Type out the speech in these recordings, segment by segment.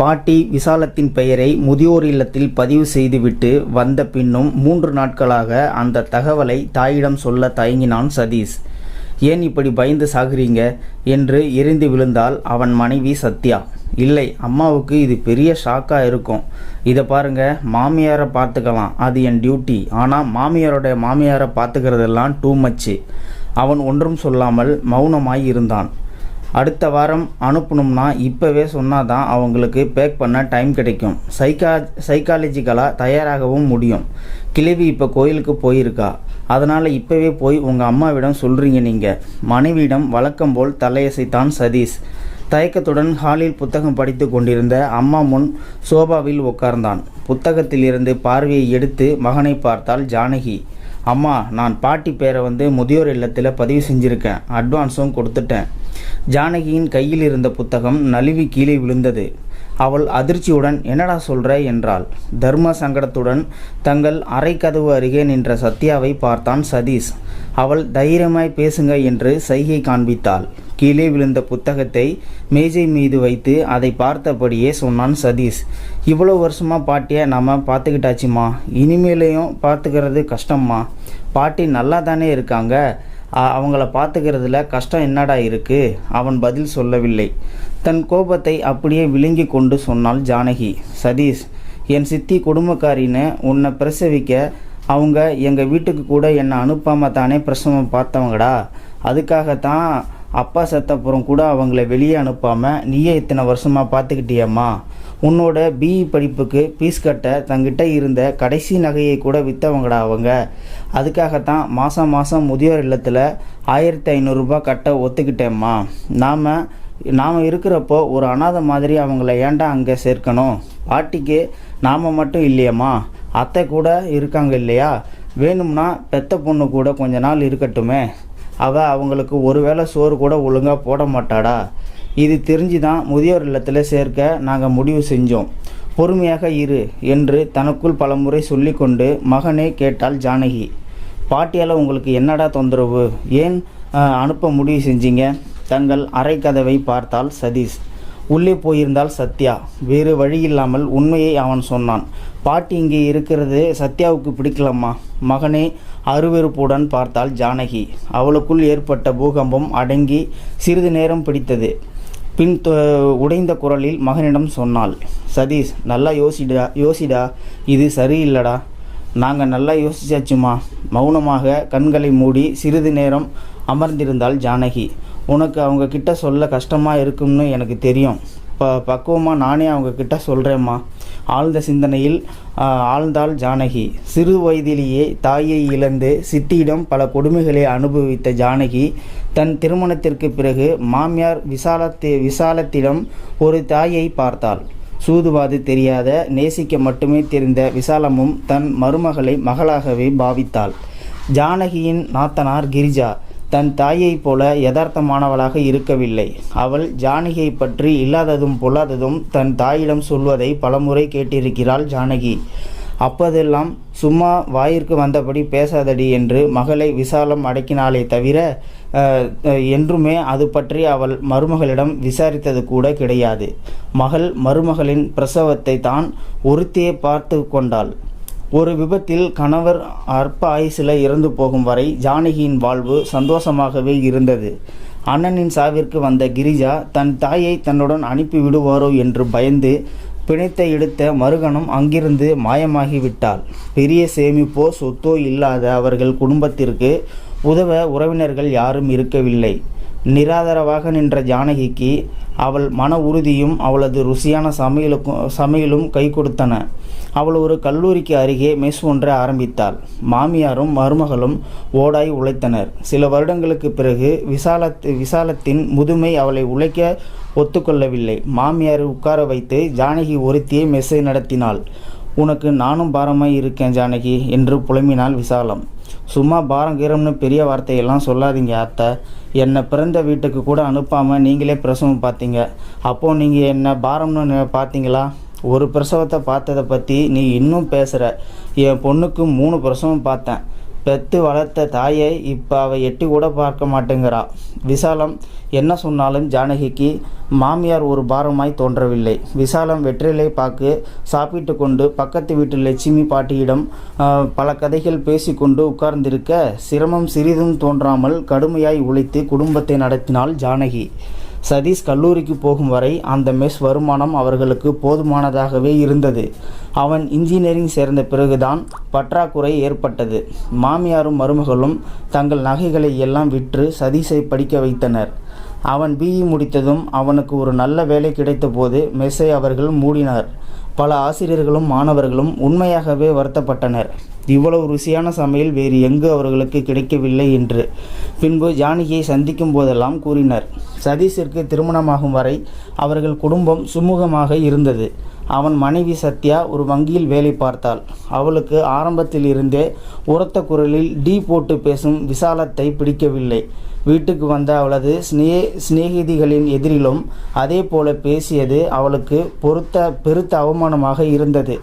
பாட்டி விசாலத்தின் பெயரை முதியோர் இல்லத்தில் பதிவு செய்துவிட்டு வந்த பின்னும் மூன்று நாட்களாக அந்த தகவலை தாயிடம் சொல்ல தயங்கினான் சதீஷ். ஏன் இப்படி பயந்து சாகுறீங்க? என்று எரிந்து விழுந்தால் அவன் மனைவி சத்யா. இல்லை அம்மாவுக்கு இது பெரிய ஷாக்காக இருக்கும். இதை பாருங்க மாமியாரை பார்த்துக்கலாம். அது என் டியூட்டி. ஆனால் மாமியாரோட மாமியாரை பார்த்துக்கிறதெல்லாம் டூ மச்சு. அவன் ஒன்றும் சொல்லாமல் மௌனமாய் இருந்தான். அடுத்த வாரம் அனுப்பணும்னா இப்போவே சொன்னால் தான் அவங்களுக்கு பேக் பண்ண டைம் கிடைக்கும். சைக்கா சைக்காலஜிக்கலாக தயாராகவும் முடியும். கிழவி இப்போ கோயிலுக்கு போயிருக்கா. அதனால் இப்போவே போய் உங்கள் அம்மாவிடம் சொல்கிறீங்க நீங்கள் மனைவியிடம் வழக்கம் போல் தலையசைத்தான் சதீஷ். தயக்கத்துடன் ஹாலில் புத்தகம் படித்து கொண்டிருந்த அம்மா முன் சோபாவில் உட்கார்ந்தான். புத்தகத்திலிருந்து பார்வையை எடுத்து மகனை பார்த்தாள் ஜானகி. அம்மா நான் பாட்டி பேரை வந்து முதியோர் இல்லத்தில் பதிவு செஞ்சுருக்கேன். அட்வான்ஸும் கொடுத்துட்டேன். ஜானகியின் கையில் இருந்த புத்தகம் நழுவி கீழே விழுந்தது. அவள் அதிர்ச்சியுடன் என்னடா சொல்ற? என்றாள். தர்ம சங்கடத்துடன் தங்கள் அறைக்கதவு அருகே நின்ற சத்யாவை பார்த்தான் சதீஷ். அவள் தைரியமாய் பேசுங்க என்று சைகை காண்பித்தாள். கீழே விழுந்த புத்தகத்தை மேஜை மீது வைத்து அதை பார்த்தபடியே சொன்னான் சதீஷ். இவ்வளோ வருஷமா பாட்டியை நம்ம பார்த்துக்கிட்டாச்சுமா. இனிமேலையும் பார்த்துக்கிறது கஷ்டம்மா. பாட்டி நல்லா தானே இருக்காங்க அவங்கள பார்த்துக்கிறதுல கஷ்டம் என்னடா இருக்குது அவன் பதில் சொல்லவில்லை. தன் கோபத்தை அப்படியே விழுங்கி கொண்டு சொன்னாள் ஜானகி. சதீஷ் என் சித்தி குடும்பக்காரின்னு உன்னை பிரசவிக்க அவங்க எங்கள் வீட்டுக்கு கூட என்னை அனுப்பாமல் தானே பிரசவம் பார்த்தவங்கடா. அதுக்காகத்தான் அப்பா செத்தப்புறம் கூட அவங்கள வெளியே அனுப்பாமல் நீயே இத்தனை வருஷமாக பார்த்துக்கிட்டியம்மா. உன்னோட பிஇ படிப்புக்கு ஃபீஸ் கட்ட தங்கிட்ட இருந்த கடைசி நகையை கூட விற்றவங்கடா அவங்க. அதுக்காகத்தான் மாதம் மாதம் முதியோர் இல்லத்தில் ஆயிரத்தி ஐநூறுரூபா கட்ட ஒத்துக்கிட்டேம்மா. நாம் நாம் இருக்கிறப்போ ஒரு அனாதை மாதிரி அவங்கள ஏன்டா அங்கே சேர்க்கணும்? பாட்டிக்கு நாம் மட்டும் இல்லையம்மா? அத்தை கூட இருக்காங்க இல்லையா? வேணும்னா பெத்த பொண்ணு கூட கொஞ்ச நாள் இருக்கட்டுமே. அவள் அவங்களுக்கு ஒரு வேளை சோறு கூட ஒழுங்காக போட மாட்டாடா. இது தெரிஞ்சு தான் முதியோர் இல்லத்தில் சேர்க்க நாங்கள் முடிவு செஞ்சோம். பொறுமையாக இரு என்று தனக்குள் பலமுறை சொல்லிக்கொண்டு மகனே கேட்டாள் ஜானகி. பாட்டியால் உங்களுக்கு என்னடா தொந்தரவு? ஏன் அனுப்ப முடிவு செஞ்சீங்க? தங்கள் அறை கதவை பார்த்தால் சதீஷ். உள்ளே போயிருந்தால் சத்யா. வேறு வழி இல்லாமல் உண்மையை அவன் சொன்னான். பாட்டி இங்கே இருக்கிறது சத்யாவுக்கு பிடிக்கலம்மா. மகனே அருவெருப்புடன் பார்த்தாள் ஜானகி. அவளுக்குள் ஏற்பட்ட பூகம்பம் அடங்கி சிறிது நேரம் பிடித்தது. பின் தொ- உடைந்த குரலில் மகனிடம் சொன்னாள் சதீஷ் நல்லா யோசிடா யோசிடா. இது சரியில்லடா. நாங்கள் நல்லா யோசிச்சாச்சுமா. மௌனமாக கண்களை மூடி சிறிது நேரம் அமர்ந்திருந்தாள் ஜானகி. உனக்கு அவங்க கிட்ட சொல்ல கஷ்டமாக இருக்கும்னு எனக்கு தெரியும். ப பக்குவமாக நானே அவங்க கிட்ட சொல்கிறேம்மா ஆழ்ந்த சிந்தனையில் ஆழ்ந்தாள் ஜானகி. சிறு வயதிலேயே தாயை இழந்து சித்தியிடம் பல கொடுமைகளை அனுபவித்த ஜானகி தன் திருமணத்திற்கு பிறகு மாமியார் விசாலத்தி விசாலத்திடம் ஒரு தாயை பார்த்தாள். சூதுவாது தெரியாத நேசிக்க மட்டுமே தெரிந்த விசாலமும் தன் மருமகளை மகளாகவே பாவித்தாள். ஜானகியின் நாத்தனார் கிரிஜா தன் தாயைப் போல யதார்த்தமானவளாக இருக்கவில்லை. அவள் ஜானகியை பற்றி இல்லாததும் பொல்லாததும் தன் தாயிடம் சொல்வதை பலமுறை கேட்டிருக்கிறாள் ஜானகி. அப்போதெல்லாம் சும்மா வாயிற்கு வந்தபடி பேசாதடி என்று மகளை விசாலம் அடக்கினாலே தவிர என்றுமே அது பற்றி அவள் மருமகளிடம் விசாரித்தது கூட கிடையாது. மகள் மருமகளின் பிரசவத்தை தான் ஒருத்தியே பார்த்து கொண்டாள். ஒரு விபத்தில் கணவர் அற்ப ஆயுசில் இறந்து போகும் வரை ஜானகியின் வாழ்வு சந்தோஷமாகவே இருந்தது. அண்ணனின் சாவிற்கு வந்த கிரிஜா தன் தாயை தன்னுடன் அனுப்பி விடுவாரோ என்று பயந்து பிணைத்தை எடுத்த மறுகணம் அங்கிருந்து மாயமாகிவிட்டாள் பெரிய சேமிப்போ சொத்தோ இல்லாத அவர்கள் குடும்பத்திற்கு உதவ உறவினர்கள் யாரும் இருக்கவில்லை. நிராதரவாக நின்ற ஜானகிக்கு அவள் மன உறுதியும் அவளது ருசியான சமையலுக்கும் சமையலும் கை கொடுத்தன. அவள் ஒரு கல்லூரிக்கு அருகே மெஸ் ஒன்றை ஆரம்பித்தாள். மாமியாரும் மருமகளும் ஓடாய் உழைத்தனர். சில வருடங்களுக்கு பிறகு விசாலத் விசாலத்தின் முதுமை அவளை உழைக்க ஒத்துக்கொள்ளவில்லை. மாமியாரை உட்கார வைத்து ஜானகி ஒருத்தியே மெஸ்ஸை நடத்தினாள். உனக்கு நானும் பாரமாய் இருக்கேன் ஜானகி என்று புலம்பினாள் விசாலம். சும்மா பாரங்கீரம்னு பெரிய வார்த்தையெல்லாம் சொல்லாதீங்க அத்தை. என்னை பிறந்த வீட்டுக்கு கூட அனுப்பாமல் நீங்களே பிரசவம் பார்த்தீங்க. அப்போது நீங்கள் என்ன பாரம்னு பார்த்தீங்களா? ஒரு பிரசவத்தை பார்த்ததை பற்றி நீ இன்னும் பேசுகிற என் பொண்ணுக்கு மூணு பிரசவம் பார்த்தேன். பெத்து வளர்த்த தாயை இப்போ அவள் எட்டி கூட பார்க்க மாட்டேங்கிறா. விசாலம் என்ன சொன்னாலும் ஜானகிக்கு மாமியார் ஒரு பாரமாய் தோன்றவில்லை. விசாலம் வெற்றிலை பார்க்கு சாப்பிட்டு கொண்டு பக்கத்து வீட்டு லட்சுமி பாட்டியிடம் பல கதைகள் பேசிக்கொண்டு உட்கார்ந்திருக்க சிரமம் சிறிதும் தோன்றாமல் கடுமையாய் உழைத்து குடும்பத்தை நடத்தினாள் ஜானகி. சதீஷ் கல்லூரிக்கு போகும் வரை அந்த மெஸ் வருமானம் அவர்களுக்கு போதுமானதாகவே இருந்தது. அவன் இன்ஜினியரிங் சேர்ந்த பிறகுதான் பற்றாக்குறை ஏற்பட்டது. மாமியாரும் மருமகளும் தங்கள் நகைகளை எல்லாம் விற்று சதீஷை படிக்க வைத்தனர். அவன் பிஇ முடித்ததும் அவனுக்கு ஒரு நல்ல வேலை கிடைத்தபோது மெஸ்ஸை அவர்கள் மூடினார். பல ஆசிரியர்களும் மாணவர்களும் உண்மையாகவே வருத்தப்பட்டனர். இவ்வளவு ருசியான சமையல் வேறு எங்கு அவர்களுக்கு கிடைக்கவில்லை என்று. பின்பு ஜானகியை சந்திக்கும் போதெல்லாம் கூறினர். சதீஷிற்கு திருமணமாகும் வரை அவர்கள் குடும்பம் சுமூகமாக இருந்தது. அவன் மனைவி சத்யா ஒரு வங்கியில் வேலை பார்த்தாள். அவளுக்கு ஆரம்பத்தில் இருந்தே உரத்த குரலில் டீ போட்டு பேசும் விசாலத்தை பிடிக்கவில்லை. வீட்டுக்கு வந்த அவளது ஸ்னே சிநேகிதிகளின் எதிரிலும் அதே போல பேசியது அவளுக்கு பொருத்த பெருத்த அவமானமாக இருந்தது.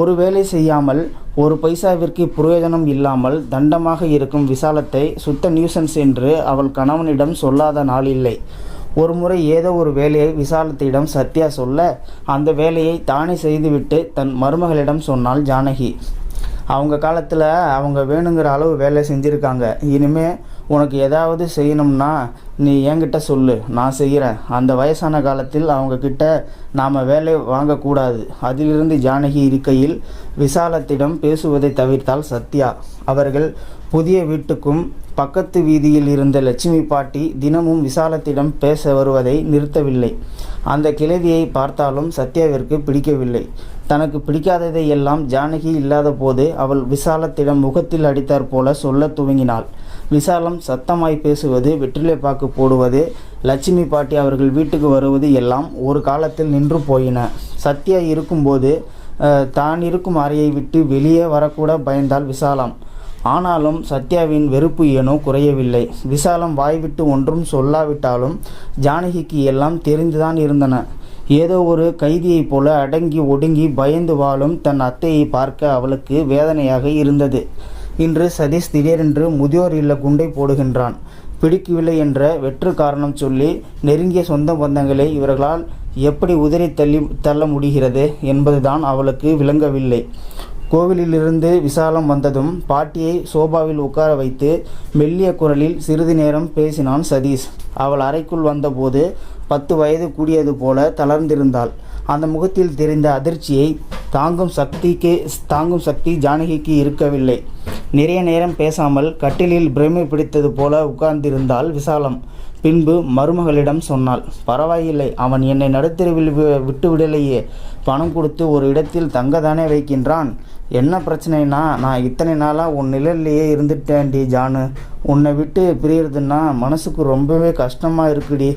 ஒரு வேலை செய்யாமல் ஒரு பைசாவிற்கு பிரயோஜனம் இல்லாமல் தண்டமாக இருக்கும் விசாலத்தை சுத்த நியூசன்ஸ் என்று அவள் கணவனிடம் சொல்லாத நாள் இல்லை. ஒரு முறை ஏதோ ஒரு வேலையை விசாலத்திடம் சத்யா சொல்ல அந்த வேலையை தானே செய்துவிட்டு தன் மருமகளிடம் சொன்னாள் ஜானகி. அவங்க காலத்தில் அவங்க வேணுங்கிற அளவு வேலை செஞ்சுருக்காங்க. இனிமே உனக்கு ஏதாவது செய்யணும்னா நீ என்கிட்ட சொல்லு நான் செய்கிறேன். அந்த வயசான காலத்தில் அவங்கக்கிட்ட நாம் வேலை வாங்கக்கூடாது. அதிலிருந்து ஜானகி இருக்கையில் விசாலத்திடம் பேசுவதை தவிர்த்தால் சத்யா. அவர்கள் புதிய வீட்டுக்கும் பக்கத்து வீதியில் இருந்த லட்சுமி பாட்டி தினமும் விசாலத்திடம் பேச வருவதை நிறுத்தவில்லை. அந்த கிழவியை பார்த்தாலும் சத்யாவிற்கு பிடிக்கவில்லை. தனக்கு பிடிக்காததை எல்லாம் ஜானகி இல்லாத போது அவள் விசாலத்திடம் முகத்தில் அடித்தாற் போல சொல்ல துவங்கினாள். விசாலம் சத்தமாய் பேசுவது வெற்றிலை பாக்கு போடுவது லட்சுமி பாட்டி அவர்கள் வீட்டுக்கு வருவது எல்லாம் ஒரு காலத்தில் நின்று போயின. சத்யா இருக்கும்போது தான் இருக்கும் அறையை விட்டு வெளியே வரக்கூட பயந்தாள் விசாலம். ஆனாலும் சத்யாவின் வெறுப்பு ஏனோ குறையவில்லை. விசாலம் வாய்விட்டு ஒன்றும் சொல்லாவிட்டாலும் ஜானகிக்கு எல்லாம் தெரிந்துதான் இருந்தன. ஏதோ ஒரு கைதியைப் போல அடங்கி ஒடுங்கி பயந்து வாழும் தன் அத்தையை பார்க்க அவளுக்கு வேதனையாக இருந்தது. இன்று சதீஷ் திடீரென்று முதியோர் இல்ல குண்டை போடுகின்றான். பிடிக்கவில்லை என்ற வெற்று காரணம் சொல்லி நெருங்கிய சொந்த பந்தங்களை இவர்களால் எப்படி உதறி தள்ளி தள்ள முடிகிறது என்பதுதான் அவளுக்கு விளங்கவில்லை. கோவிலிலிருந்து விசாலம் வந்ததும் பாட்டியை சோபாவில் உட்கார வைத்து மெல்லிய குரலில் சிறிது நேரம் பேசினான் சதீஷ். அவள் அறைக்குள் வந்தபோது பத்து வயது கூடியது போல தளர்ந்திருந்தாள். அந்த முகத்தில் தெரிந்த அதிர்ச்சியை தாங்கும் சக்திக்கு தாங்கும் சக்தி ஜானகிக்கு இருக்கவில்லை. நிறைய நேரம் பேசாமல் கட்டிலில் பிரமை பிடித்தது போல உட்கார்ந்திருந்தாள் விசாலம். பின்பு மருமகளிடம் சொன்னாள் பரவாயில்லை அவன் என்னை நடுத்தெருவில் விட்டுவிடலையே. விட்டு விடலையே பணம் கொடுத்து ஒரு இடத்தில் தங்கதானே வைக்கின்றான். என்ன பிரச்சனைனா நான் இத்தனை நாளாக உன் நிழல்லையே இருந்துட்டேன்டி ஜானு. உன்னை விட்டு பிரியறதுன்னா மனசுக்கு ரொம்பவே கஷ்டமாக இருக்குடி.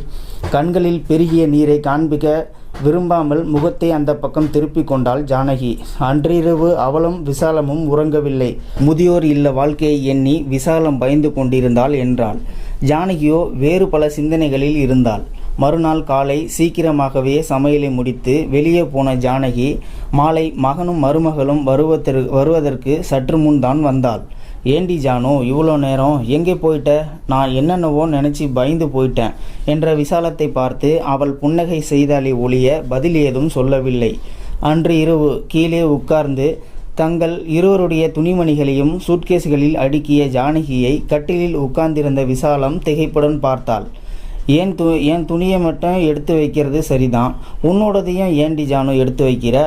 கண்களில் பெருகிய நீரை காண்பிக்க விரும்பாமல் முகத்தை அந்த பக்கம் திருப்பிக் கொண்டாள் ஜானகி. அன்றிரவு அவளும் விசாலமும் உறங்கவில்லை. முதியோர் இல்ல வாழ்க்கையை எண்ணி விசாலம் பயந்து கொண்டிருந்தாள் என்றாள். ஜானகியோ வேறு பல சிந்தனைகளில் இருந்தாள். மறுநாள் காலை சீக்கிரமாகவே சமையலை முடித்து வெளியே போன ஜானகி மாலை மகனும் மருமகளும் வருவதற்கு வருவதற்கு சற்று முன் தான் வந்தாள். ஏண்டி ஜானு இவ்வளோ நேரம் எங்கே போயிட்ட? நான் என்னென்னவோ நினச்சி பயந்து போயிட்டேன் என்ற விசாலத்தை பார்த்து அவள் புன்னகை செய்தாலே ஒழிய பதில் ஏதும் சொல்லவில்லை. அன்று இரவு கீழே உட்கார்ந்து தங்கள் இருவருடைய துணிமணிகளையும் சூட்கேஸ்களில் அடுக்கிய ஜானகியை கட்டிலில் உட்கார்ந்திருந்த விசாலம் திகைப்புடன் பார்த்தாள். ஏன் து என் துணியை மட்டும் எடுத்து வைக்கிறது சரிதான்? உன்னோடதையும் ஏன்டி ஜானு எடுத்து வைக்கிற?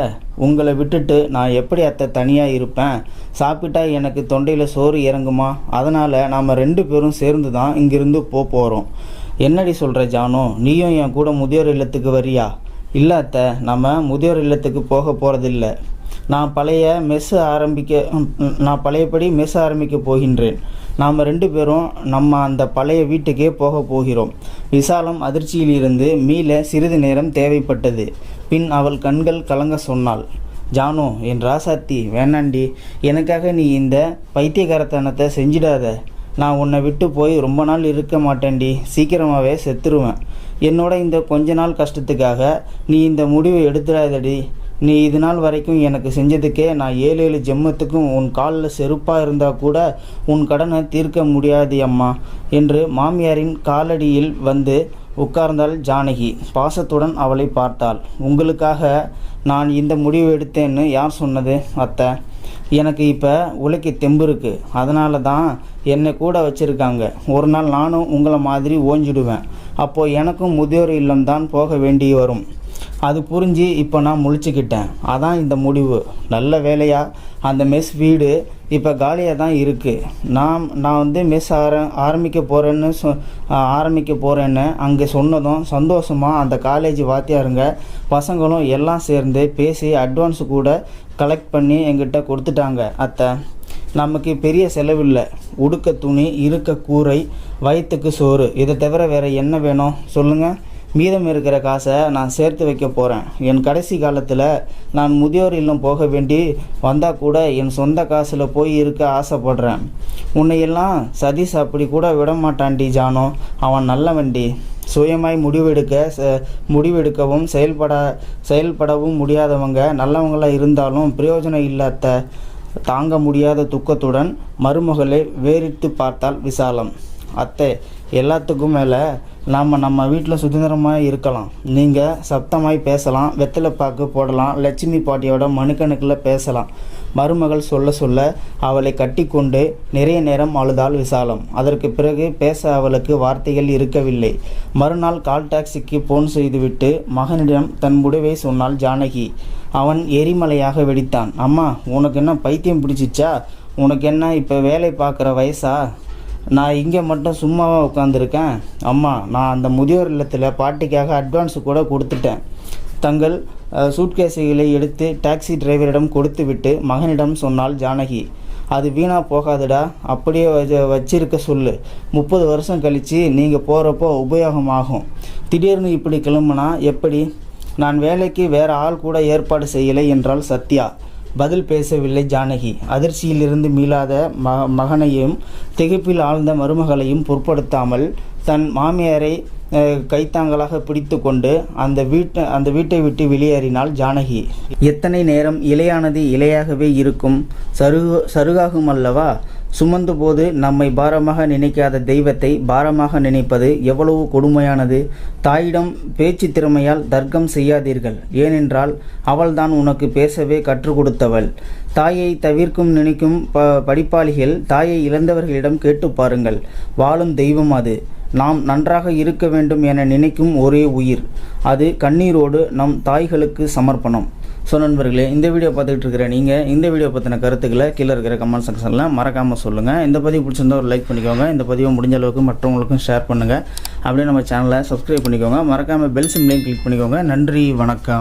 உங்களை விட்டுட்டு நான் எப்படி அத்தை தனியாக இருப்பேன்? சாப்பிட்டா எனக்கு தொண்டையில் சோறு இறங்குமா? அதனால் நாம் ரெண்டு பேரும் சேர்ந்து தான் இங்கிருந்து போக போகிறோம் என்னடி சொல்கிற ஜானு? நீயும் என் கூட முதியோர் இல்லத்துக்கு வரியா? இல்லை அத்தை நம்ம முதியோர் இல்லத்துக்கு போக போகிறதில்ல நான் பழைய மெஸ் ஆரம்பிக்க நான் பழையபடி மெஸ் ஆரம்பிக்க போகின்றேன். நாம் ரெண்டு பேரும் நம்ம அந்த பழைய வீட்டுக்கே போக போகிறோம். விசாலம் அதிர்ச்சியிலிருந்து மீள சிறிது நேரம் தேவைப்பட்டது. பின் அவள் கண்கள் கலங்க சொன்னாள். ஜானு என் ராசாத்தி வேணாண்டி. எனக்காக நீ இந்த பைத்தியக்காரத்தனத்தை செஞ்சிடாத. நான் உன்னை விட்டு போய் ரொம்ப நாள் இருக்க மாட்டேன்டி. சீக்கிரமாகவே செத்துருவேன். என்னோட இந்த கொஞ்ச நாள் கஷ்டத்துக்காக நீ இந்த முடிவை எடுத்துடாதடி. நீ இது நாள் வரைக்கும் எனக்கு செஞ்சதுக்கே நான் ஏழு ஏழு ஜெம்மத்துக்கும் உன் காலில் செருப்பாக இருந்தால் கூட உன் கடனை தீர்க்க முடியாது அம்மா என்று மாமியாரின் காலடியில் வந்து உட்கார்ந்தாள் ஜானகி. பாசத்துடன் அவளை பார்த்தாள். உங்களுக்காக நான் இந்த முடிவு எடுத்தேன்னு யார் சொன்னது அத்தை? எனக்கு இப்போ உழைக்க தெம்பு இருக்கு. அதனால தான் என்னை கூட வச்சுருக்காங்க. ஒரு நாள் நானும் உங்களை மாதிரி ஓஞ்சிடுவேன். அப்போது எனக்கும் முதியோர் இல்லம் தான் போக வேண்டி வரும். அது புரிஞ்சு இப்போ நான் முழிச்சுக்கிட்டேன். அதான் இந்த முடிவு. நல்ல வேலையாக அந்த மெஸ் வீடு இப்போ காலியாக தான் இருக்குது நான் நான் வந்து மெஸ் ஆர ஆரம்பிக்க போகிறேன்னு சொ ஆரம்பிக்க போகிறேன்னு அங்கே சொன்னதும் சந்தோஷமாக அந்த காலேஜ் வாத்தியாருங்க பசங்களும் எல்லாம் சேர்ந்து பேசி அட்வான்ஸ் கூட கலெக்ட் பண்ணி எங்கிட்ட கொடுத்துட்டாங்க அத்தை. நமக்கு பெரிய செலவில்லை. உடுக்க துணி இருக்க கூரை வயிற்றுக்கு சோறு. இதை தவிர வேறு என்ன வேணும்? சொல்லுங்கள் மீதம் இருக்கிற காசை நான் சேர்த்து வைக்க போகிறேன் என் கடைசி காலத்தில் நான் முதியோர் இல்லம் போக வேண்டி வந்தால் கூட என் சொந்த காசில் போய் இருக்க ஆசைப்படுறேன். உன்னையெல்லாம் சதீஷ் அப்படி கூட விட மாட்டான்டி ஜானோ. அவன் நல்லவன்டி சுயமாய் முடிவெடுக்க ச- முடிவெடுக்கவும் செயல்பட செயல்படவும் முடியாதவங்க நல்லவங்களாக இருந்தாலும் பிரயோஜனம் இல்லாத தாங்க முடியாத துக்கத்துடன் மருமகளை வேறிட்டு பார்த்தால் விசாலம். அத்தை எல்லாத்துக்கும் மேலே நாம் நம்ம வீட்டில் சுதந்திரமாக இருக்கலாம். நீங்கள் சப்தமாய் பேசலாம் வெத்தலை பாக்கு போடலாம் லட்சுமி பாட்டியோட மனுக்கணக்கில் பேசலாம். மருமகள் சொல்ல சொல்ல அவளை கட்டிக்கொண்டு நிறைய நேரம் அழுதாள் விசாலம். அதற்கு பிறகு பேச அவளுக்கு வார்த்தைகள் இருக்கவில்லை. மறுநாள் கால் டாக்ஸிக்கு போன் செய்துவிட்டு மகனிடம் தன் முடிவை சொன்னாள் ஜானகி. அவன் எரிமலையாக வெடித்தான். அம்மா உனக்கு என்ன பைத்தியம் பிடிச்சிச்சா? உனக்கு என்ன இப்போ வேலை பார்க்குற வயசா? நான் இங்கே மட்டும் சும்மாவாக உட்காந்துருக்கேன் அம்மா நான் அந்த முதியோர் இல்லத்தில் பாட்டிக்காக அட்வான்ஸ் கூட கொடுத்துட்டேன். தங்கள் சூட்கேஸுகளை எடுத்து டாக்ஸி டிரைவரிடம் கொடுத்துவிட்டு மகனிடம் சொன்னாள் ஜானகி. அது வீணாக போகாதுடா அப்படியே வச்சு வச்சிருக்க சொல்லு. முப்பது வருஷம் கழித்து நீங்கள் போகிறப்போ உபயோகமாகும் திடீர்னு இப்படி கிளம்புனா எப்படி? நான் வேலைக்கு வேறு ஆள் கூட ஏற்பாடு செய்யலை என்றாள் சத்யா. பதில் பேசவில்லை ஜானகி. அதிர்ச்சியிலிருந்து மீளாத ம மகனையும் திகைப்பில் ஆழ்ந்த மருமகளையும் பொருட்படுத்தாமல் தன் மாமியாரை கைத்தாங்களாக பிடித்து கொண்டு அந்த வீட்டை அந்த வீட்டை விட்டு வெளியேறினாள் ஜானகி. எத்தனை நேரம் இலையானது இலையாகவே இருக்கும்? சருகு சருகாகும் அல்லவா சுமந்த போது நம்மை பாரமாக நினைக்காத தெய்வத்தை பாரமாக நினைப்பது எவ்வளவு கொடுமையானது. தாயிடம் பேச்சு திறமையால் தர்க்கம் செய்யாதீர்கள். ஏனென்றால் அவள்தான் உனக்கு பேசவே கற்றுக் கொடுத்தவள் தாயை தவிர்க்கும் நினைக்கும் ப படிப்பாளிகள் தாயை இழந்தவர்களிடம் கேட்டு பாருங்கள். வாழும் தெய்வம் அது. நாம் நன்றாக இருக்க வேண்டும் என நினைக்கும் ஒரே உயிர். அது கண்ணீரோடு நம் தாய்களுக்கு சமர்ப்பணம். ஸோ நண்பர்களே இந்த வீடியோ பார்த்துக்கிட்டு இருக்கிற நீங்கள் இந்த வீடியோ பற்றின கருத்துக்களை கீழே இருக்கிற கமெண்ட் செக்ஷனில் மறக்காமல் சொல்லுங்கள் இந்த பதிவு பிடிச்சிருந்தா ஒரு லைக் பண்ணிக்கோங்க. இந்த பதிவை முடிஞ்ச அளவுக்கு மற்றவங்களுக்கும் ஷேர் பண்ணுங்கள் அப்படியே நம்ம சேனலை சப்ஸ்கிரைப் பண்ணிக்கோங்க. மறக்காமல் பெல் சிம்லையும் கிளிக் பண்ணிக்கோங்க. நன்றி வணக்கம்.